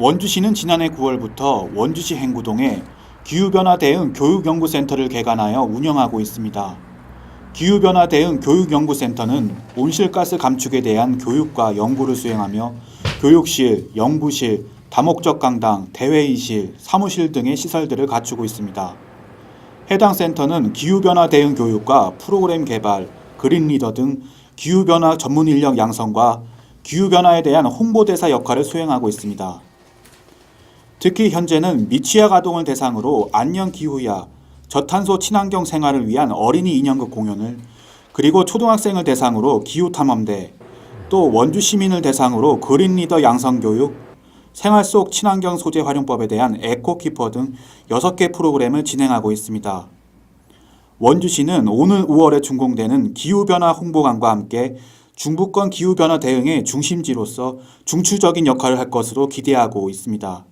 원주시는 지난해 9월부터 원주시 행구동에 기후변화 대응 교육연구센터를 개관하여 운영하고 있습니다. 기후변화 대응 교육연구센터는 온실가스 감축에 대한 교육과 연구를 수행하며 교육실, 연구실, 다목적 강당, 대회의실, 사무실 등의 시설들을 갖추고 있습니다. 해당 센터는 기후변화 대응 교육과 프로그램 개발, 그린 리더 등 기후변화 전문 인력 양성과 기후변화에 대한 홍보대사 역할을 수행하고 있습니다. 특히 현재는 미취학 아동을 대상으로 안녕 기후야, 저탄소 친환경 생활을 위한 어린이 인형극 공연을 그리고 초등학생을 대상으로 기후 탐험대, 또 원주 시민을 대상으로 그린 리더 양성 교육, 생활 속 친환경 소재 활용법에 대한 에코키퍼 등 6개 프로그램을 진행하고 있습니다. 원주시는 오늘 5월에 준공되는 기후변화 홍보관과 함께 중부권 기후변화 대응의 중심지로서 중추적인 역할을 할 것으로 기대하고 있습니다.